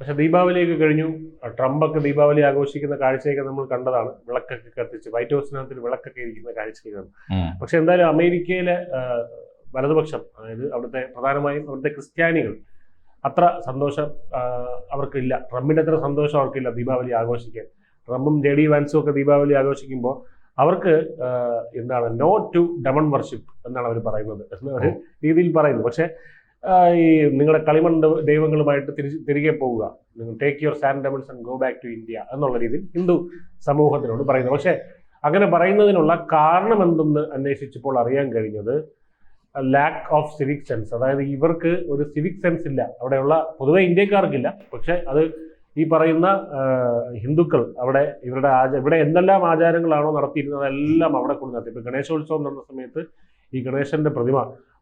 പക്ഷെ ദീപാവലിയൊക്കെ കഴിഞ്ഞു. ട്രംപൊക്കെ ദീപാവലി ആഘോഷിക്കുന്ന കാഴ്ചയൊക്കെ നമ്മൾ കണ്ടതാണ്. വിളക്കൊക്കെ കത്തിച്ച് വൈറ്റ് ഹൗസിനകത്തിൽ വിളക്കൊക്കെ ഇരിക്കുന്ന കാഴ്ചയൊക്കെ കണ്ടു. പക്ഷെ എന്തായാലും അമേരിക്കയിലെ വലതുപക്ഷം അതായത് അവിടുത്തെ പ്രധാനമായും അവിടുത്തെ ക്രിസ്ത്യാനികൾ അത്ര സന്തോഷം അവർക്കില്ല. ട്രംപിന്റെ അത്ര സന്തോഷം അവർക്കില്ല ദീപാവലി ആഘോഷിക്കാൻ. ട്രംപും ജെ ഡി വാൻസും ഒക്കെ ദീപാവലി ആഘോഷിക്കുമ്പോൾ അവർക്ക് എന്താണ് നോ ടു ഡമൺ വർഷിപ്പ് എന്നാണ് അവർ പറയുന്നത് എന്ന ഒരു രീതിയിൽ പറയുന്നത് പക്ഷേ ഈ നിങ്ങളുടെ കളിമൺ ദൈവങ്ങളുമായിട്ട് തിരിച്ച് തിരികെ പോവുക. നിങ്ങൾ take your sand doubles and go back to India എന്നുള്ള രീതിയിൽ ഹിന്ദു സമൂഹത്തിനോട് പറയുന്നത്. പക്ഷേ അങ്ങനെ പറയുന്നതിനുള്ള കാരണം എന്തെന്ന് അന്വേഷിച്ചപ്പോൾ അറിയാൻ കഴിഞ്ഞത് ലാക്ക് ഓഫ് സിവിക് സെൻസ് അതായത് ഇവർക്ക് ഒരു സിവിക് സെൻസ് ഇല്ല. അവിടെയുള്ള പൊതുവെ ഇന്ത്യക്കാർക്കില്ല. പക്ഷെ അത് ഈ പറയുന്ന ഹിന്ദുക്കൾ അവിടെ ഇവരുടെ ആചാര ഇവിടെ എന്തെല്ലാം ആചാരങ്ങളാണോ നടത്തിയിരുന്നത് അതെല്ലാം അവിടെ കൊണ്ട് നടത്തി ഇപ്പൊ ഗണേശോത്സവം നടന്ന സമയത്ത് ഈ ഗണേശന്റെ പ്രതിമ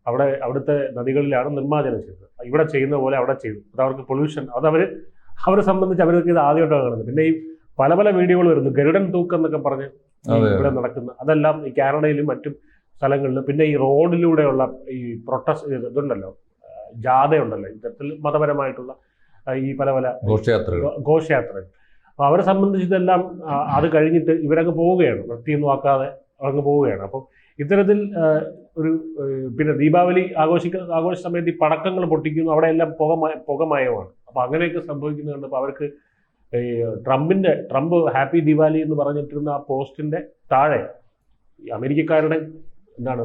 അവിടെ അവിടുത്തെ നദികളിലാണ് നിർമ്മാർജനം ചെയ്തത്. ഇവിടെ ചെയ്യുന്ന പോലെ അവിടെ ചെയ്തു. അത് അവർക്ക് പൊല്യൂഷൻ അത് അവർ അവരെ സംബന്ധിച്ച് അവർക്ക് ഇത് ആദ്യമായിട്ടാണ് കാണുന്നത്. പിന്നെ ഈ പല പല വീഡിയോകൾ വരുന്നു. ഗരുഡൻ തൂക്കം എന്നൊക്കെ പറഞ്ഞ് ഇവിടെ നടക്കുന്ന അതെല്ലാം ഈ കാനഡയിലും മറ്റും സ്ഥലങ്ങളിലും പിന്നെ ഈ റോഡിലൂടെയുള്ള ഈ പ്രൊട്ടസ്റ്റ് ഇതുണ്ടല്ലോ ജാഥയുണ്ടല്ലോ. ഇത്തരത്തിൽ മതപരമായിട്ടുള്ള ഈ പല പല ഘോഷയാത്രകൾ. ഘോഷയാത്ര ഘോഷയാത്രകൾ. അപ്പോൾ അവരെ സംബന്ധിച്ചിതെല്ലാം അത് കഴിഞ്ഞിട്ട് ഇവരങ്ങ് പോവുകയാണ്. വൃത്തിയൊന്നും ആക്കാതെ അങ്ങ് പോവുകയാണ്. അപ്പം ഇത്തരത്തിൽ ഒരു പിന്നെ ദീപാവലി ആഘോഷിക്കുന്ന ആഘോഷ സമയത്ത് ഈ പടക്കങ്ങൾ പൊട്ടിക്കുന്നു അവിടെ എല്ലാം പുക മയ- പുകമയമാണ് അപ്പോൾ അങ്ങനെയൊക്കെ സംഭവിക്കുന്നത് കണ്ടപ്പോൾ അവർക്ക് ഈ ട്രംപിന്റെ ട്രംപ് ഹാപ്പി ദിവാലി എന്ന് പറഞ്ഞിട്ടിരുന്ന ആ പോസ്റ്റിന്റെ താഴെ അമേരിക്കക്കാരുടെ എന്താണ്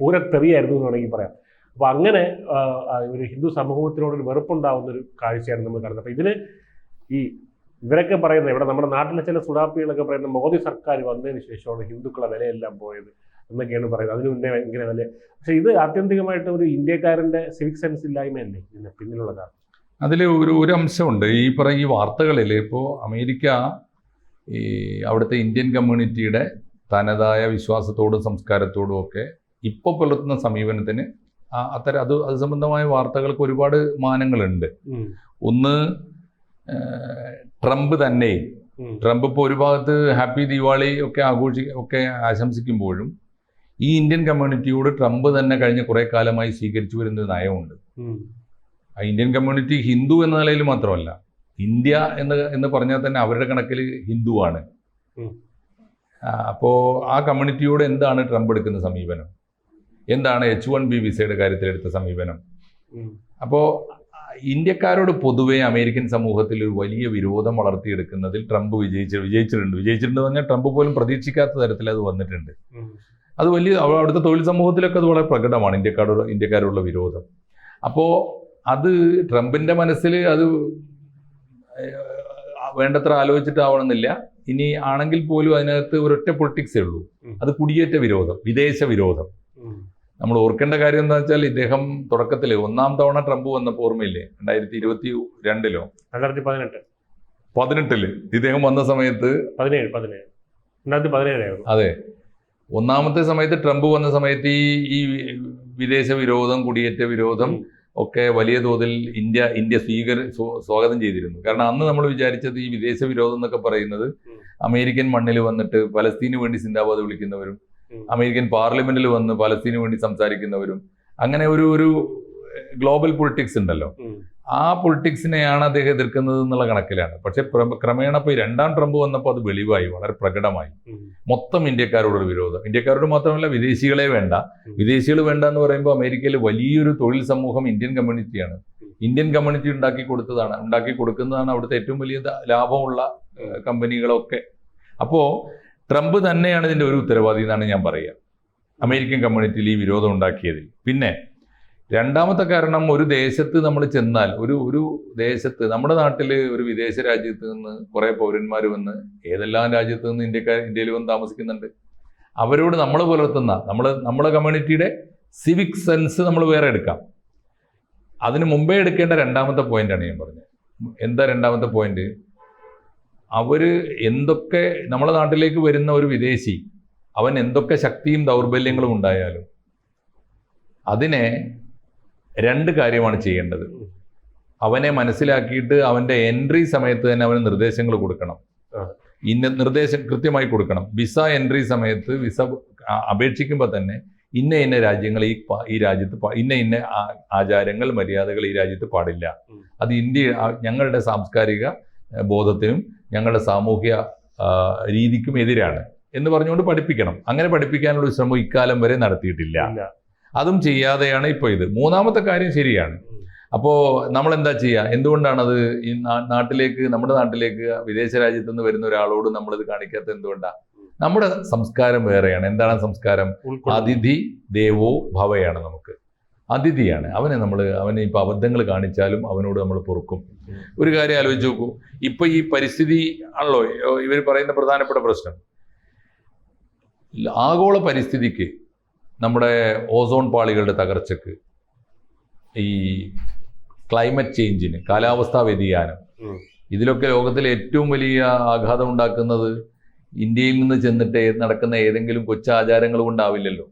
പൂരത്തെറിയായിരുന്നു എന്ന് വേണമെങ്കിൽ പറയാം. അപ്പോൾ അങ്ങനെ ഒരു ഹിന്ദു സമൂഹത്തിനോട് ഒരു വെറുപ്പുണ്ടാവുന്ന ഒരു കാഴ്ചയാണ് നമ്മൾ കാണുന്നത് അപ്പോൾ ഇതിന് ഈ ഇവരൊക്കെ പറയുന്നത് ഇവിടെ നമ്മുടെ നാട്ടിലെ ചില സുഡാപ്പികളൊക്കെ പറയുന്ന മോദി സർക്കാർ വന്നതിന് ശേഷമാണ് ഹിന്ദുക്കളെ വിലയെല്ലാം പോയത്. എന്നൊക്കെയാണ് പറയുന്നത്. അതിനു മുന്നേ ഭയങ്കര വലിയ പക്ഷേ ഇത് ആത്യന്തികമായിട്ട് ഒരു ഇന്ത്യക്കാരന്റെ സിവിക് സെൻസ് ഇല്ലായ്മയല്ലേ? ഇതിന് പിന്നിലുള്ള കാരണം അതിൽ ഒരു ഒരു അംശമുണ്ട്. ഈ പറയും ഈ വാർത്തകളിൽ ഇപ്പോൾ അമേരിക്ക ഈ അവിടുത്തെ ഇന്ത്യൻ കമ്മ്യൂണിറ്റിയുടെ തനതായ വിശ്വാസത്തോടും സംസ്കാരത്തോടും ഒക്കെ ഇപ്പോൾ പുലർത്തുന്ന സമീപനത്തിന് അത്തരം അത് അത് സംബന്ധമായ വാർത്തകൾക്ക് ഒരുപാട് മാനങ്ങളുണ്ട്. ഒന്ന് ട്രംപ് തന്നെയും. ട്രംപ് ഇപ്പോൾ ഒരു ഭാഗത്ത് ഹാപ്പി ദിവാളി ഒക്കെ ആഘോഷി ഒക്കെ ആശംസിക്കുമ്പോഴും ഈ ഇന്ത്യൻ കമ്മ്യൂണിറ്റിയോട് ട്രംപ് തന്നെ കഴിഞ്ഞ കുറേ കാലമായി സ്വീകരിച്ചു വരുന്ന നയമുണ്ട്. ആ ഇന്ത്യൻ കമ്മ്യൂണിറ്റി ഹിന്ദു എന്ന നിലയിൽ മാത്രമല്ല ഇന്ത്യ എന്ന് എന്ന് പറഞ്ഞാൽ തന്നെ അവരുടെ കണക്കിൽ ഹിന്ദുവാണ്. അപ്പോൾ ആ കമ്മ്യൂണിറ്റിയോട് എന്താണ് ട്രംപ് എടുക്കുന്ന സമീപനം? എന്താണ് എച്ച് വൺ ബി വിസയുടെ കാര്യത്തിൽ എടുത്ത സമീപനം? അപ്പോ അപ്പോൾ ഇന്ത്യക്കാരോട് പൊതുവേ അമേരിക്കൻ സമൂഹത്തിൽ ഒരു വലിയ വിരോധം വളർത്തിയെടുക്കുന്നതിൽ ട്രംപ് വിജയിച്ചു വിജയിച്ചിട്ടുണ്ട്. വിജയിച്ചിട്ടുണ്ട് പറഞ്ഞാൽ ട്രംപ് പോലും പ്രതീക്ഷിക്കാത്ത തരത്തിൽ അത് വന്നിട്ടുണ്ട്. അത് വലിയ അവ- അവിടുത്തെ തൊഴിൽ സമൂഹത്തിലൊക്കെ അത് വളരെ പ്രകടമാണ് ഇന്ത്യക്കാരോട് ഇന്ത്യക്കാരോടുള്ള വിരോധം. അപ്പോൾ അത് ട്രംപിന്റെ മനസ്സിൽ അത് വേണ്ടത്ര ആലോചിച്ചിട്ടാവണമെന്നില്ല. ഇനി ആണെങ്കിൽ പോലും അതിനകത്ത് ഒരൊറ്റ പൊളിറ്റിക്സേ ഉള്ളൂ. അത് കുടിയേറ്റ വിരോധം വിദേശ വിരോധം. നമ്മൾ ഓർക്കേണ്ട കാര്യം എന്താ വെച്ചാൽ ഇദ്ദേഹം തുടക്കത്തിൽ ഒന്നാം തവണ ട്രംപ് വന്നപ്പോൾ ഓർമ്മയില്ലേ? രണ്ടായിരത്തി ഇരുപത്തി രണ്ടിലോ രണ്ടായിരത്തി പതിനെട്ട്. പതിനെട്ടിൽ ഇദ്ദേഹം വന്ന സമയത്ത് പതിനേഴ് പതിനേഴ്. രണ്ടായിരത്തി പതിനേഴായിരുന്നു അതെ. ഒന്നാമത്തെ സമയത്ത് ട്രംപ് വന്ന സമയത്ത് ഈ ഈ വിദേശ വിരോധം കുടിയേറ്റ വിരോധം ഒക്കെ വലിയ തോതിൽ ഇന്ത്യ ഇന്ത്യ സ്വീകര സ്വാഗതം ചെയ്തിരുന്നു. കാരണം അന്ന് നമ്മൾ വിചാരിച്ചത് ഈ വിദേശ വിരോധം എന്നൊക്കെ പറയുന്നത് അമേരിക്കൻ മണ്ണിൽ വന്നിട്ട് പലസ്തീന് വേണ്ടി സിന്ദാബാദ് വിളിക്കുന്നവരും അമേരിക്കൻ പാർലമെന്റിൽ വന്ന് പലസ്തീന് വേണ്ടി സംസാരിക്കുന്നവരും അങ്ങനെ ഒരു ഒരു ഗ്ലോബൽ പൊളിറ്റിക്സ് ഉണ്ടല്ലോ. ആ പൊളിറ്റിക്സിനെയാണ് അദ്ദേഹം എതിർക്കുന്നത് എന്നുള്ള കണക്കിലാണ്. പക്ഷെ ക്രമേണ ഇപ്പോൾ രണ്ടാം ട്രംപ് വന്നപ്പോൾ അത് വെളിവായി വളരെ പ്രകടമായി. മൊത്തം ഇന്ത്യക്കാരോടൊരു വിരോധം. ഇന്ത്യക്കാരോട് മാത്രമല്ല വിദേശികളെ വേണ്ട. വിദേശികൾ വേണ്ട എന്ന് പറയുമ്പോൾ അമേരിക്കയിലെ വലിയൊരു തൊഴിൽ സമൂഹം ഇന്ത്യൻ കമ്മ്യൂണിറ്റിയാണ്. ഇന്ത്യൻ കമ്മ്യൂണിറ്റി ഉണ്ടാക്കി കൊടുത്തതാണ്. ഉണ്ടാക്കി കൊടുക്കുന്നതാണ് അവിടുത്തെ ഏറ്റവും വലിയ ലാഭമുള്ള കമ്പനികളൊക്കെ. അപ്പോൾ ട്രംപ് തന്നെയാണ് ഇതിന്റെ ഒരു ഉത്തരവാദി എന്നാണ് ഞാൻ പറയുക. അമേരിക്കൻ കമ്മ്യൂണിറ്റിയിൽ ഈ വിരോധം ഉണ്ടാക്കിയതിൽ. പിന്നെ രണ്ടാമത്തെ കാരണം ഒരു ദേശത്ത് നമ്മൾ ചെന്നാൽ ഒരു ഒരു ദേശത്ത് നമ്മുടെ നാട്ടിൽ ഒരു വിദേശ രാജ്യത്ത് നിന്ന് കുറേ പൗരന്മാർ വന്ന് ഏതെല്ലാം രാജ്യത്ത് നിന്ന് ഇന്ത്യക്കാർ ഇന്ത്യയിൽ വന്ന് താമസിക്കുന്നുണ്ട് അവരോട് നമ്മൾ പുലർത്തുന്ന നമ്മൾ നമ്മുടെ കമ്മ്യൂണിറ്റിയുടെ സിവിക് സെൻസ് നമ്മൾ വേറെ എടുക്കാം. അതിന് മുമ്പേ എടുക്കേണ്ട രണ്ടാമത്തെ പോയിന്റാണ് ഞാൻ പറഞ്ഞത്. എന്താ രണ്ടാമത്തെ പോയിന്റ് അവർ എന്തൊക്കെ നമ്മുടെ നാട്ടിലേക്ക് വരുന്ന ഒരു വിദേശി അവൻ എന്തൊക്കെ ശക്തിയും ദൗർബല്യങ്ങളും ഉണ്ടായാലും അതിനെ രണ്ട് കാര്യമാണ് ചെയ്യേണ്ടത്. അവനെ മനസ്സിലാക്കിയിട്ട് അവന്റെ എൻട്രി സമയത്ത് തന്നെ അവന് നിർദ്ദേശങ്ങൾ കൊടുക്കണം. ഇന്ന നിർദ്ദേശം കൃത്യമായി കൊടുക്കണം. വിസ എൻട്രി സമയത്ത് വിസ അപേക്ഷിക്കുമ്പോൾ തന്നെ ഇന്ന ഇന്ന രാജ്യങ്ങൾ ഈ ഈ രാജ്യത്ത് ഇന്ന ഇന്ന ആചാരങ്ങൾ മര്യാദകൾ ഈ രാജ്യത്ത് പാടില്ല. അത് ഇന്ത്യ ഞങ്ങളുടെ സാംസ്കാരിക ബോധത്തിനും ഞങ്ങളുടെ സാമൂഹ്യ രീതിക്കും എതിരാണ് എന്ന് പറഞ്ഞുകൊണ്ട് പഠിപ്പിക്കണം. അങ്ങനെ പഠിപ്പിക്കാനുള്ള ശ്രമം ഇക്കാലം വരെ നടത്തിയിട്ടില്ല. അതും ചെയ്യാതെയാണ് ഇപ്പോൾ ഇത്. മൂന്നാമത്തെ കാര്യം ശരിയാണ്. അപ്പോ അപ്പോൾ നമ്മൾ എന്താ ചെയ്യുക എന്തുകൊണ്ടാണത് ഈ നാട്ടിലേക്ക് നമ്മുടെ നാട്ടിലേക്ക് വിദേശ രാജ്യത്ത് നിന്ന് വരുന്ന ഒരാളോട് നമ്മളിത് കാണിക്കാത്ത എന്തുകൊണ്ടാണ് നമ്മുടെ സംസ്കാരം വേറെയാണ്. എന്താണ് സംസ്കാരം? അതിഥി ദേവോ ഭവയാണ് നമുക്ക്. അതിഥിയാണ്. അവനെ നമ്മൾ അവനെ ഇപ്പം അബദ്ധങ്ങൾ കാണിച്ചാലും അവനോട് നമ്മൾ പൊറുക്കും. ഒരു കാര്യം ആലോചിച്ച് നോക്കൂ. ഇപ്പൊ ഈ പരിസ്ഥിതി ആണല്ലോ ഇവർ പറയുന്ന പ്രധാനപ്പെട്ട പ്രശ്നം. ആഗോള പരിസ്ഥിതിക്ക് നമ്മുടെ ഓസോൺ പാളികളുടെ തകർച്ചക്ക് ഈ ക്ലൈമറ്റ് ചേഞ്ചിന് കാലാവസ്ഥാ വ്യതിയാനം ഇതിലൊക്കെ ലോകത്തിൽ ഏറ്റവും വലിയ ആഘാതം ഉണ്ടാക്കുന്നത് ഇന്ത്യയിൽ നിന്ന് ചെന്നിട്ട് നടക്കുന്ന ഏതെങ്കിലും കൊച്ചാചാരങ്ങൾ കൊണ്ടാവില്ലല്ലോ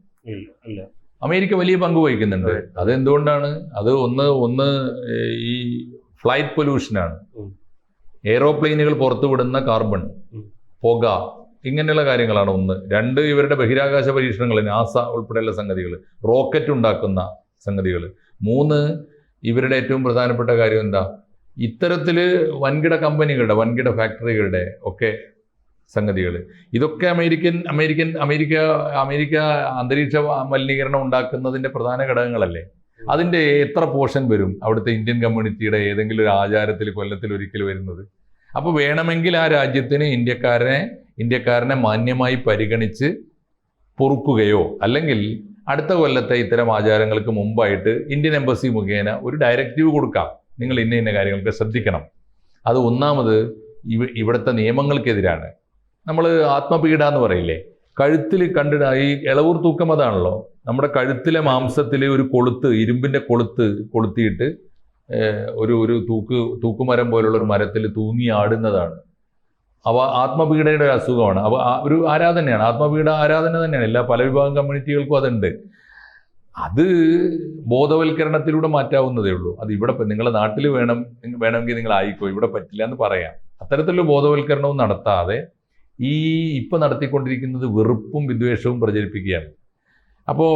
അമേരിക്ക വലിയ പങ്ക് വഹിക്കുന്നുണ്ട് അതെ. അതെന്തുകൊണ്ടാണ് അത് ഒന്ന് ഒന്ന് ഈ ഫ്ലൈറ്റ് പൊല്യൂഷനാണ്. എയ്റോപ്ലെയിനുകൾ പുറത്തുവിടുന്ന കാർബൺ. പുക ഇങ്ങനെയുള്ള കാര്യങ്ങളാണ് ഒന്ന്. രണ്ട് ഇവരുടെ ബഹിരാകാശ പരീക്ഷണങ്ങൾ നാസ ഉൾപ്പെടെയുള്ള സംഗതികൾ റോക്കറ്റ് ഉണ്ടാക്കുന്ന സംഗതികൾ. മൂന്ന് ഇവരുടെ ഏറ്റവും പ്രധാനപ്പെട്ട കാര്യം എന്താ? ഇത്തരത്തിൽ വൻകിട കമ്പനികളുടെ വൻകിട ഫാക്ടറികളുടെ ഒക്കെ സംഗതികൾ. ഇതൊക്കെ അമേരിക്കൻ അമേരിക്കൻ അമേരിക്ക അമേരിക്ക അന്തരീക്ഷ മലിനീകരണം ഉണ്ടാക്കുന്നതിന്റെ പ്രധാന ഘടകങ്ങളല്ലേ? അതിന്റെ എത്ര പോർഷൻ വരും അവിടുത്തെ ഇന്ത്യൻ കമ്മ്യൂണിറ്റിയുടെ ഏതെങ്കിലും ഒരു ആചാരത്തിൽ കൊല്ലത്തിൽ ഒരിക്കൽ വരുന്നത്? അപ്പോൾ വേണമെങ്കിൽ ആ രാജ്യത്തിന് ഇന്ത്യക്കാരനെ ഇന്ത്യക്കാരനെ മാന്യമായി പരിഗണിച്ച് പൊറുക്കുകയോ അല്ലെങ്കിൽ അടുത്ത കൊല്ലത്തെ ഇത്തരം ആചാരങ്ങൾക്ക് മുമ്പായിട്ട് ഇന്ത്യൻ എംബസി മുഖേന ഒരു ഡയറക്റ്റീവ് കൊടുക്കാം. നിങ്ങൾ ഇന്ന ഇന്ന കാര്യങ്ങൾക്ക് ശ്രദ്ധിക്കണം. അത് ഒന്നാമത് ഇവ ഇവിടുത്തെ നിയമങ്ങൾക്കെതിരാണ്. നമ്മൾ ആത്മപീഡ എന്ന് പറയില്ലേ? കഴുത്തിൽ കണ്ടിട ഈ ഇളവൂർ തൂക്കം അതാണല്ലോ. നമ്മുടെ കഴുത്തിലെ മാംസത്തിൽ ഒരു കൊളുത്ത് ഇരുമ്പിന്റെ കൊളുത്ത് കൊളുത്തിയിട്ട് ഒരു ഒരു തൂക്ക് തൂക്കുമരം പോലുള്ള ഒരു മരത്തിൽ തൂങ്ങി ആടുന്നതാണ്. അവ ആത്മപീഡയുടെ ഒരു അസുഖമാണ്. അവ ഒരു ആരാധനയാണ്. ആത്മപീഡ ആരാധന തന്നെയാണ്. എല്ലാ പല വിഭാഗം കമ്മ്യൂണിറ്റികൾക്കും അതുണ്ട്. അത് ബോധവൽക്കരണത്തിലൂടെ മാറ്റാവുന്നതേ ഉള്ളൂ. അത് ഇവിടെ നിങ്ങളുടെ നാട്ടിൽ വേണം വേണമെങ്കിൽ നിങ്ങൾ ആയിക്കോ. ഇവിടെ പറ്റില്ല എന്ന് പറയാം. അത്തരത്തിലുള്ള ബോധവൽക്കരണവും നടത്താതെ ഈ ഇപ്പം നടത്തിക്കൊണ്ടിരിക്കുന്നത് വെറുപ്പും വിദ്വേഷവും പ്രചരിപ്പിക്കുകയാണ്. അപ്പോൾ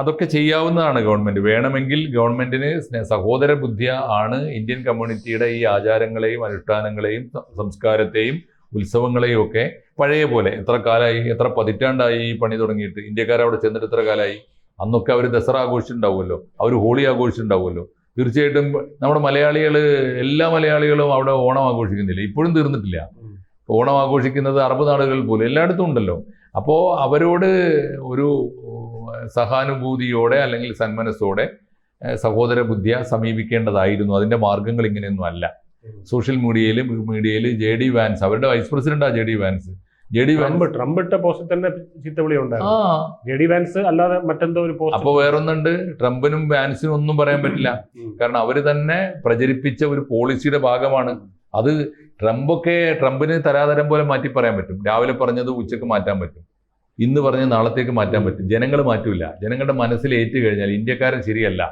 അതൊക്കെ ചെയ്യാവുന്നതാണ് ഗവൺമെന്റ് വേണമെങ്കിൽ ഗവൺമെന്റിന് സഹോദര ബുദ്ധിയ ആണ് ഇന്ത്യൻ കമ്മ്യൂണിറ്റിയുടെ ഈ ആചാരങ്ങളെയും അനുഷ്ഠാനങ്ങളെയും സംസ്കാരത്തെയും ഉത്സവങ്ങളെയും ഒക്കെ പഴയ പോലെ. എത്ര കാലമായി എത്ര പതിറ്റാണ്ടായി ഈ പണി തുടങ്ങിയിട്ട്? ഇന്ത്യക്കാരവിടെ ചെന്നിട്ട് എത്ര കാലമായി അന്നൊക്കെ അവർ ദസറ ആഘോഷിച്ചിട്ടുണ്ടാവുമല്ലോ. അവർ ഹോളി ആഘോഷിച്ചിട്ടുണ്ടാവുമല്ലോ. തീർച്ചയായിട്ടും നമ്മുടെ മലയാളികൾ എല്ലാ മലയാളികളും അവിടെ ഓണം ആഘോഷിക്കുന്നില്ല. ഇപ്പോഴും തീർന്നിട്ടില്ല. ഓണം ആഘോഷിക്കുന്നത് അറബ് നാടുകളിൽ പോലും എല്ലായിടത്തും ഉണ്ടല്ലോ. അപ്പോൾ അവരോട് ഒരു സഹാനുഭൂതിയോടെ അല്ലെങ്കിൽ സന്മനസ്സോടെ സഹോദര ബുദ്ധിയ സമീപിക്കേണ്ടതായിരുന്നു. അതിന്റെ മാർഗങ്ങൾ ഇങ്ങനെയൊന്നും അല്ല. സോഷ്യൽ മീഡിയയിൽ മീഡിയയിൽ ജെ ഡി വാൻസ് അവരുടെ വൈസ് പ്രസിഡന്റാ J D Vance. J D Vance Trump ഇട്ട പോസ്റ്റിൽ തന്നെ ചീത്തവിളി ജെ ഡി വാൻസ് അല്ലാതെ മറ്റെന്തോ ഒരു പോസ്റ്റ് അപ്പൊ വേറൊന്നുണ്ട്. ട്രംപിനും വാൻസിനും ഒന്നും പറയാൻ പറ്റില്ല. കാരണം അവർ തന്നെ പ്രചരിപ്പിച്ച ഒരു പോളിസിയുടെ ഭാഗമാണ്. അത് ട്രംപൊക്കെ ട്രംപിന് തരാതരം പോലെ മാറ്റി പറയാൻ പറ്റും. രാവിലെ പറഞ്ഞത് ഉച്ചയ്ക്ക് മാറ്റാൻ പറ്റും. ഇന്ന് പറഞ്ഞ് നാളത്തേക്ക് മാറ്റാൻ പറ്റും. ജനങ്ങൾ മാറ്റില്ല ജനങ്ങളുടെ മനസ്സിൽ ഏറ്റു കഴിഞ്ഞാൽ ഇന്ത്യക്കാരൻ ശരിയല്ല.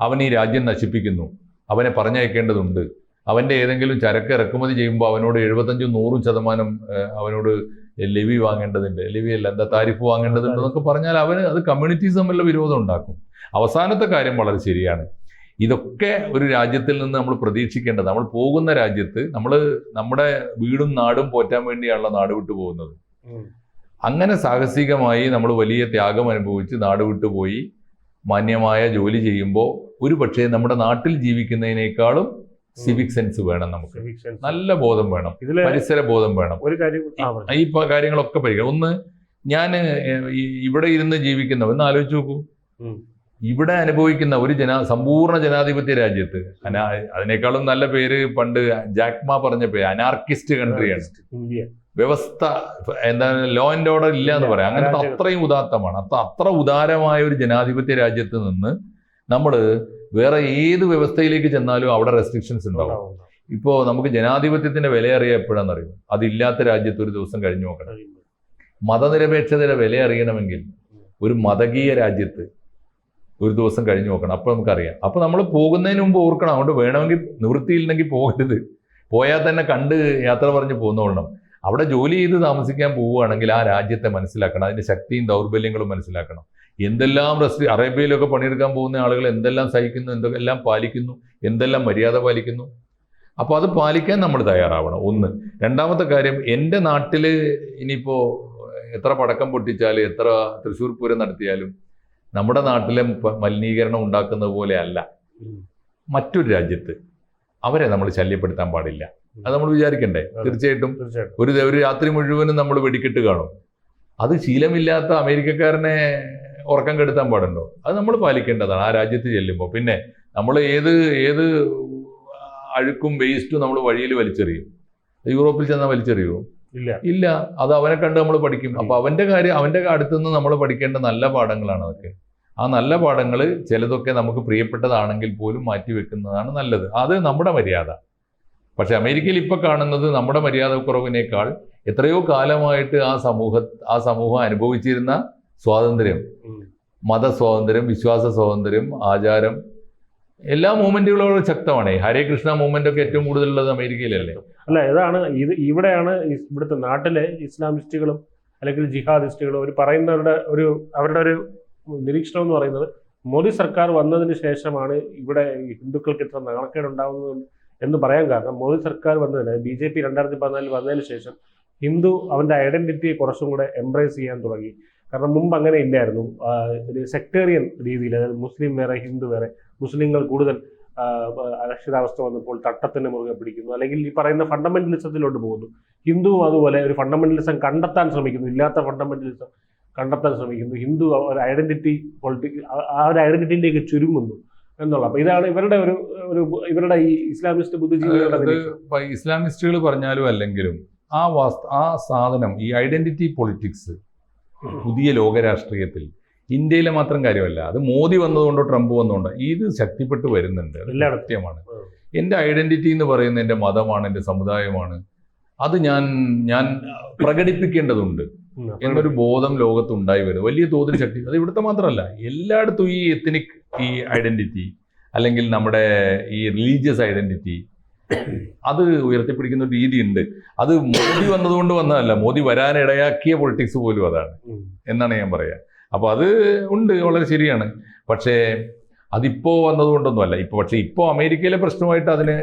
അവൻ ഈ രാജ്യം നശിപ്പിക്കുന്നു. അവനെ പറഞ്ഞയക്കേണ്ടതുണ്ട്. അവന്റെ ഏതെങ്കിലും ചരക്ക് ഇറക്കുമതി ചെയ്യുമ്പോൾ അവനോട് എഴുപത്തഞ്ചും നൂറും ശതമാനം അവനോട് ലെവി വാങ്ങേണ്ടതുണ്ട്. ലെവി അല്ല എന്താ താരിഫ് വാങ്ങേണ്ടതുണ്ട് എന്നൊക്കെ പറഞ്ഞാൽ അവന് അത് കമ്മ്യൂണിറ്റീസ് തമ്മിലുള്ള വിരോധം ഉണ്ടാക്കും. അവസാനത്തെ കാര്യം വളരെ ശരിയാണ്. ഇതൊക്കെ ഒരു രാജ്യത്തിൽ നിന്ന് നമ്മൾ പ്രതീക്ഷിക്കേണ്ടത്. നമ്മൾ പോകുന്ന രാജ്യത്ത് നമ്മൾ നമ്മുടെ വീടും നാടും പോറ്റാൻ വേണ്ടിയാണല്ലോ നാട് വിട്ടു പോകുന്നത്. അങ്ങനെ സാഹസികമായി നമ്മൾ വലിയ ത്യാഗം അനുഭവിച്ച് നാട് വിട്ടുപോയി മാന്യമായ ജോലി ചെയ്യുമ്പോൾ ഒരു പക്ഷേ നമ്മുടെ നാട്ടിൽ ജീവിക്കുന്നതിനേക്കാളും സിവിക് സെൻസ് വേണം നമുക്ക്. നല്ല ബോധം വേണം. പരിസര ബോധം വേണം. ഒരു കാര്യം. ഈ കാര്യങ്ങളൊക്കെ പരിഗണം ഒന്ന് ഞാൻ ഇവിടെ ഇരുന്ന് ജീവിക്കുന്ന ഒന്ന് ആലോചിച്ച് നോക്കൂ. ഇവിടെ അനുഭവിക്കുന്ന ഒരു ജന സമ്പൂർണ ജനാധിപത്യ രാജ്യത്ത് അതിനേക്കാളും നല്ല പേര് പണ്ട് ജാക്മ പറഞ്ഞ പേര് അനാർക്കിസ്റ്റ് കൺട്രിയാണ് ഇന്ത്യ. വ്യവസ്ഥ എന്താണ് ലോ ആൻഡ് ഓർഡർ ഇല്ല. എന്ന് പറയാം. അങ്ങനത്തെ അത്രയും ഉദാത്തമാണ്. അത്ര അത്ര ഉദാരമായ ഒരു ജനാധിപത്യ രാജ്യത്ത് നിന്ന് നമ്മൾ വേറെ ഏത് വ്യവസ്ഥയിലേക്ക് ചെന്നാലും അവിടെ റെസ്ട്രിക്ഷൻസ് ഉണ്ടാവും. ഇപ്പോൾ നമുക്ക് ജനാധിപത്യത്തിന്റെ വില അറിയാൻ എപ്പോഴാണെന്നറിയും അതില്ലാത്ത രാജ്യത്ത് ഒരു ദിവസം കഴിഞ്ഞു നോക്കണം. മതനിരപേക്ഷതയുടെ വില അറിയണമെങ്കിൽ ഒരു മതകീയ രാജ്യത്ത് ഒരു ദിവസം കഴിഞ്ഞു നോക്കണം. അപ്പോൾ നമുക്കറിയാം. അപ്പോൾ നമ്മൾ പോകുന്നതിന് മുമ്പ് ഓർക്കണം. അതുകൊണ്ട് വേണമെങ്കിൽ നിവൃത്തിയില്ലെങ്കിൽ പോകരുത്. പോയാൽ തന്നെ കണ്ട് യാത്ര പറഞ്ഞ് പോന്നോളണം അവിടെ ജോലി ചെയ്ത് താമസിക്കാൻ പോവുകയാണെങ്കിൽ ആ രാജ്യത്തെ മനസ്സിലാക്കണം. അതിന്റെ ശക്തിയും ദൗർബല്യങ്ങളും മനസ്സിലാക്കണം. എന്തെല്ലാം റെസ്റ്റ് അറേബ്യയിലൊക്കെ പണിയെടുക്കാൻ പോകുന്ന ആളുകൾ എന്തെല്ലാം സഹിക്കുന്നു എന്തെല്ലാം പാലിക്കുന്നു എന്തെല്ലാം മര്യാദ പാലിക്കുന്നു? അപ്പോൾ അത് പാലിക്കാൻ നമ്മൾ തയ്യാറാവണം. ഒന്ന്. രണ്ടാമത്തെ കാര്യം എന്റെ നാട്ടിൽ ഇനിയിപ്പോൾ എത്ര പടക്കം പൊട്ടിച്ചാലും എത്ര തൃശ്ശൂർ പൂരം നടത്തിയാലും നമ്മുടെ നാട്ടിലെ മലിനീകരണം ഉണ്ടാക്കുന്നത് പോലെ അല്ല. മറ്റൊരു രാജ്യത്ത് അവരെ നമ്മൾ ശല്യപ്പെടുത്താൻ പാടില്ല. അത് നമ്മൾ വിചാരിക്കണ്ടേ? തീർച്ചയായിട്ടും ഒരു ഒരു രാത്രി മുഴുവനും നമ്മൾ വെടിക്കെട്ട് കാണും. അത് ശീലമില്ലാത്ത അമേരിക്കക്കാരനെ ഉറക്കം കെടുത്താൻ പാടുണ്ടോ? അത് നമ്മൾ പാലിക്കേണ്ടതാണ് ആ രാജ്യത്ത് ചെല്ലുമ്പോൾ. പിന്നെ നമ്മൾ ഏത് ഏത് അഴുക്കും വേസ്റ്റും നമ്മൾ വഴിയിൽ വലിച്ചെറിയും. യൂറോപ്പിൽ ചെന്നാൽ വലിച്ചെറിയുമോ ഇല്ല. ഇല്ല. അത് അവനെ കണ്ട് നമ്മൾ പഠിക്കും. അപ്പൊ അവന്റെ കാര്യം അവന്റെ അടുത്തുനിന്ന് നമ്മൾ പഠിക്കേണ്ട നല്ല പാഠങ്ങളാണ് അതൊക്കെ. ആ നല്ല പാഠങ്ങൾ ചിലതൊക്കെ നമുക്ക് പ്രിയപ്പെട്ടതാണെങ്കിൽ പോലും മാറ്റി വെക്കുന്നതാണ് നല്ലത്. അത് നമ്മുടെ മര്യാദ. പക്ഷെ അമേരിക്കയിൽ ഇപ്പൊ കാണുന്നത് നമ്മുടെ മര്യാദക്കുറവിനേക്കാൾ എത്രയോ കാലമായിട്ട് ആ സമൂഹ ആ സമൂഹം അനുഭവിച്ചിരുന്ന സ്വാതന്ത്ര്യം. മതസ്വാതന്ത്ര്യം വിശ്വാസ സ്വാതന്ത്ര്യം ആചാരം എല്ലാ മൂവ്മെന്റുകളോടും ശക്തമാണ്. ഹരേ കൃഷ്ണ മൂവ്മെന്റ് ഒക്കെ ഏറ്റവും കൂടുതലുള്ളത് അമേരിക്കയിലല്ലേ? അല്ല ഇതാണ് ഇത് ഇവിടെയാണ് ഇവിടുത്തെ നാട്ടിലെ ഇസ്ലാമിസ്റ്റുകളും അല്ലെങ്കിൽ ജിഹാദിസ്റ്റുകളും അവർ പറയുന്നവരുടെ ഒരു അവരുടെ ഒരു നിരീക്ഷണം എന്ന് പറയുന്നത് മോദി സർക്കാർ വന്നതിന് ശേഷമാണ് ഇവിടെ ഹിന്ദുക്കൾക്ക് ഇത്ര നാണക്കേട് ഉണ്ടാകുന്നത് എന്ന് പറയാൻ കാരണം മോദി സർക്കാർ വന്നതിന് ബി ജെ പി രണ്ടായിരത്തി പതിനാലിൽ വന്നതിന് ശേഷം ഹിന്ദു അവന്റെ ഐഡന്റിറ്റിയെ കുറച്ചും കൂടെ എംബ്രേസ് ചെയ്യാൻ തുടങ്ങി. കാരണം മുമ്പ് അങ്ങനെ ഇല്ലായിരുന്നു. ഒരു സെക്ടേറിയൻ രീതിയിൽ അതായത് മുസ്ലിം വേറെ ഹിന്ദു വേറെ മുസ്ലിങ്ങൾ കൂടുതൽ അരക്ഷിതാവസ്ഥ വന്നപ്പോൾ തട്ടത്തിന് മുറുകെ പിടിക്കുന്നു. അല്ലെങ്കിൽ ഈ പറയുന്ന ഫണ്ടമെന്റലിസത്തിലോട്ട് പോകുന്നു. ഹിന്ദുവും അതുപോലെ ഒരു ഫണ്ടമെന്റലിസം കണ്ടെത്താൻ ശ്രമിക്കുന്നു. ഇല്ലാത്ത ഫണ്ടമെന്റലിസം കണ്ടെത്താൻ ശ്രമിക്കുന്നു. ഹിന്ദു ഒരു ഐഡന്റിറ്റി പൊളിറ്റിക്സ് ആ ഒരു ഐഡന്റിറ്റിയിലേക്ക് ചുരുങ്ങുന്നു. എന്നുള്ള അപ്പൊ ഇതാണ് ഇവരുടെ ഒരു ഒരു ഇവരുടെ ഈ ഇസ്ലാമിസ്റ്റ് ബുദ്ധിജീവികളുടെ. ഇസ്ലാമിസ്റ്റുകൾ പറഞ്ഞാലും അല്ലെങ്കിലും ആ വാസ്ത ആ സാധനം ഈ ഐഡന്റിറ്റി പൊളിറ്റിക്സ് പുതിയ ലോകരാഷ്ട്രീയത്തിൽ ഇന്ത്യയിലെ മാത്രം കാര്യമല്ല അത് മോദി വന്നതുകൊണ്ടോ ട്രംപ് വന്നതുകൊണ്ടോ ഇത് ശക്തിപ്പെട്ട് വരുന്നുണ്ട്. സത്യമാണ്. എന്റെ ഐഡന്റിറ്റി എന്ന് പറയുന്ന എന്റെ മതമാണ് എന്റെ സമുദായമാണ്. അത് ഞാൻ ഞാൻ പ്രകടിപ്പിക്കേണ്ടതുണ്ട്. എന്നൊരു ബോധം ലോകത്ത് ഉണ്ടായി വരുന്നത് വലിയ തോതിൽ ശക്തി. അത് ഇവിടുത്തെ മാത്രമല്ല എല്ലായിടത്തും ഈ എത്തനിക് ഈ ഐഡന്റിറ്റി അല്ലെങ്കിൽ നമ്മുടെ ഈ റിലീജിയസ് ഐഡന്റിറ്റി അത് ഉയർത്തിപ്പിടിക്കുന്ന ഒരു രീതിയുണ്ട്. അത് മോദി വന്നതുകൊണ്ട് വന്നതല്ല. മോദി വരാനിടയാക്കിയ പൊളിറ്റിക്സ് പോലും അതാണ്. എന്നാണ് ഞാൻ പറയാ. അപ്പോൾ അത് ഉണ്ട് വളരെ ശരിയാണ്. പക്ഷേ അതിപ്പോ വന്നതുകൊണ്ടൊന്നുമല്ല. ഇപ്പൊ പക്ഷേ ഇപ്പോൾ അമേരിക്കയിലെ പ്രശ്നമായിട്ട് അതിനെ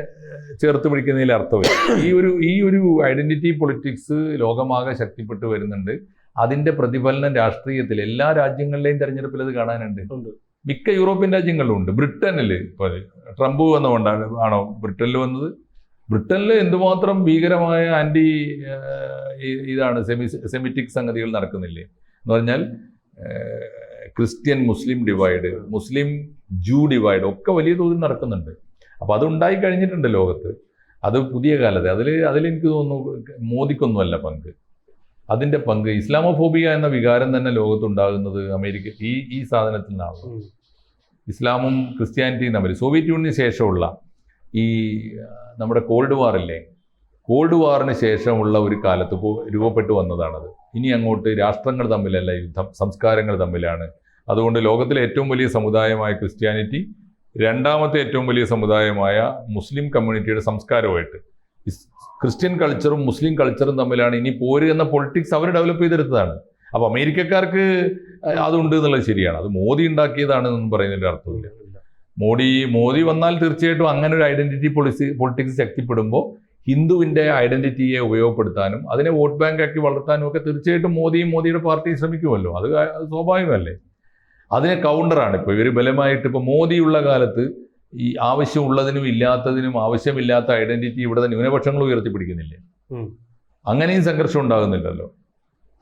ചേർത്ത് പിടിക്കുന്നതിൽ അർത്ഥമില്ല. ഈ ഒരു ഈ ഒരു ഐഡന്റിറ്റി പൊളിറ്റിക്സ് ലോകമാകെ ശക്തിപ്പെട്ടു വരുന്നുണ്ട്. അതിന്റെ പ്രതിഫലനം രാഷ്ട്രീയത്തിൽ എല്ലാ രാജ്യങ്ങളിലെയും തെരഞ്ഞെടുപ്പിൽ അത് കാണാനുണ്ട്. മിക്ക യൂറോപ്യൻ രാജ്യങ്ങളിലും ഉണ്ട്. ബ്രിട്ടനിൽ ഇപ്പൊ ട്രംപ് വന്നുകൊണ്ടാണ് ആണോ? ബ്രിട്ടനിൽ വന്നത്. ബ്രിട്ടനിൽ എന്തുമാത്രം ഭീകരമായ ആന്റി ഇതാണ് സെമി സെമിറ്റിക് സംഗതികൾ നടക്കുന്നില്ലേ? എന്ന് പറഞ്ഞാൽ ക്രിസ്ത്യൻ മുസ്ലിം ഡിവൈഡ് മുസ്ലിം ജൂ ഡിവൈഡ് ഒക്കെ വലിയ തോതിൽ നടക്കുന്നുണ്ട്. അപ്പോൾ അതുണ്ടായി കഴിഞ്ഞിട്ടുണ്ട് ലോകത്ത്. അത് പുതിയ കാലത്ത്. അതിൽ അതിലെനിക്ക് തോന്നുന്നു മോദിക്കൊന്നുമല്ല പങ്ക്. അതിന്റെ പങ്ക് ഇസ്ലാമോഫോബിയ എന്ന വികാരം തന്നെ ലോകത്തുണ്ടാകുന്നത് അമേരിക്ക ഈ ഈ സാധനത്തിൽ നിന്നാണ് ഇസ്ലാമും ക്രിസ്ത്യാനിറ്റിയും തമ്മിൽ. സോവിയറ്റ് യൂണിയന് ശേഷമുള്ള ഈ നമ്മുടെ കോൾഡ് വാറില്ലേ കോൾഡ് വാറിന് ശേഷമുള്ള ഒരു കാലത്ത് രൂപപ്പെട്ടു വന്നതാണത്. ഇനി അങ്ങോട്ട് രാഷ്ട്രങ്ങൾ തമ്മിലല്ല യുദ്ധം സംസ്കാരങ്ങൾ തമ്മിലാണ് അതുകൊണ്ട് ലോകത്തിലെ ഏറ്റവും വലിയ സമുദായമായ ക്രിസ്ത്യാനിറ്റി രണ്ടാമത്തെ ഏറ്റവും വലിയ സമുദായമായ മുസ്ലിം കമ്മ്യൂണിറ്റിയുടെ സംസ്കാരമായിട്ട് ക്രിസ്ത്യൻ കൾച്ചറും മുസ്ലിം കൾച്ചറും തമ്മിലാണ് ഇനി പോര് എന്ന പൊളിറ്റിക്സ് അവർ ഡെവലപ്പ് ചെയ്തെടുത്തതാണ്. അപ്പോൾ അമേരിക്കക്കാർക്ക് അതുണ്ട് എന്നുള്ളത് ശരിയാണ്. അത് മോദി എന്ന് പറയുന്നതിന്റെ അർത്ഥമില്ല. മോഡി മോദി വന്നാൽ തീർച്ചയായിട്ടും അങ്ങനെ ഒരു ഐഡന്റിറ്റി പോളിസി പൊളിറ്റിക്സ് ശക്തിപ്പെടുമ്പോൾ ഹിന്ദുവിന്റെ ഐഡന്റിറ്റിയെ ഉപയോഗപ്പെടുത്താനും അതിനെ വോട്ട് ബാങ്ക് ആക്കി വളർത്താനും ഒക്കെ തീർച്ചയായിട്ടും മോദിയും മോദിയുടെ പാർട്ടിയും ശ്രമിക്കുമല്ലോ. അത് സ്വാഭാവികമല്ലേ? അതിനെ കൗണ്ടറാണ് ഇപ്പോൾ ഇവർ ബലമായിട്ട് ഇപ്പോൾ മോദിയുള്ള കാലത്ത് ഈ ആവശ്യമുള്ളതിനും ഇല്ലാത്തതിനും ആവശ്യമില്ലാത്ത ഐഡന്റിറ്റി ഇവിടുത്തെ ന്യൂനപക്ഷങ്ങൾ ഉയർത്തിപ്പിടിക്കുന്നില്ലേ. അങ്ങനെയും സംഘർഷം ഉണ്ടാകുന്നില്ലല്ലോ.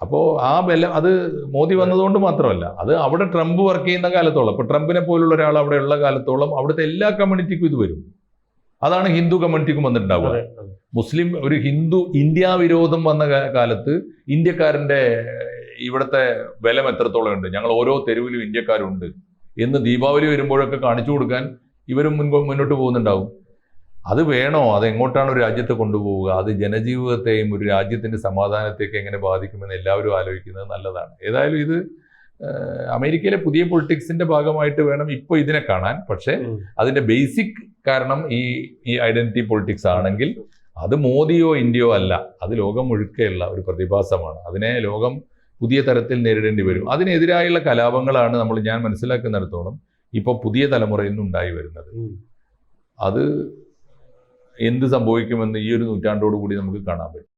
അപ്പോൾ ആ ബലം അത് മോദി വന്നതുകൊണ്ട് മാത്രമല്ല അത് അവിടെ ട്രംപ് വർക്ക് ചെയ്യുന്ന കാലത്തോളം ഇപ്പോൾ ട്രംപിനെ പോലുള്ള ഒരാൾ അവിടെ ഉള്ള കാലത്തോളം അവിടുത്തെ എല്ലാ കമ്മ്യൂണിറ്റിക്കും ഇത് വരും. അതാണ് ഹിന്ദു കമ്മ്യൂണിറ്റിക്കും വന്നിട്ടുണ്ടാവുക. മുസ്ലിം ഒരു ഹിന്ദു ഇന്ത്യ വിരോധം വന്ന കാലത്ത് ഇന്ത്യക്കാരന്റെ ഇവിടുത്തെ ബലം എത്രത്തോളം ഉണ്ട്? ഞങ്ങൾ ഓരോ തെരുവിലും ഇന്ത്യക്കാരുണ്ട്. എന്ന് ദീപാവലി വരുമ്പോഴൊക്കെ കാണിച്ചു കൊടുക്കാൻ ഇവരും മുൻപ് മുന്നോട്ട് പോകുന്നുണ്ടാവും. അത് വേണോ? അത് എങ്ങോട്ടാണ് ഒരു രാജ്യത്തെ കൊണ്ടുപോവുക? അത് ജനജീവിതത്തെയും ഒരു രാജ്യത്തിന്റെ സമാധാനത്തെയൊക്കെ എങ്ങനെ ബാധിക്കുമെന്ന് എല്ലാവരും ആലോചിക്കുന്നത് നല്ലതാണ്. ഏതായാലും ഇത് അമേരിക്കയിലെ പുതിയ പൊളിറ്റിക്സിന്റെ ഭാഗമായിട്ട് വേണം ഇപ്പോൾ ഇതിനെ കാണാൻ. പക്ഷേ അതിന്റെ ബേസിക് കാരണം ഈ ഈ ഐഡന്റിറ്റി പൊളിറ്റിക്സ് ആണെങ്കിൽ അത് മോദിയോ ഇന്ത്യയോ അല്ല. അത് ലോകം മുഴുക്കെയുള്ള ഒരു പ്രതിഭാസമാണ്. അതിനെ ലോകം പുതിയ തരത്തിൽ നേരിടേണ്ടി വരും. അതിനെതിരായുള്ള കലാപങ്ങളാണ് നമ്മൾ ഞാൻ മനസ്സിലാക്കുന്നിടത്തോളം ഇപ്പോൾ പുതിയ തലമുറയിൽ നിന്ന് ഉണ്ടായി വരുന്നത്. അത് എന്ത് സംഭവിക്കുമെന്ന് ഈ ഒരു നൂറ്റാണ്ടോട് കൂടി നമുക്ക് കാണാൻ പറ്റും.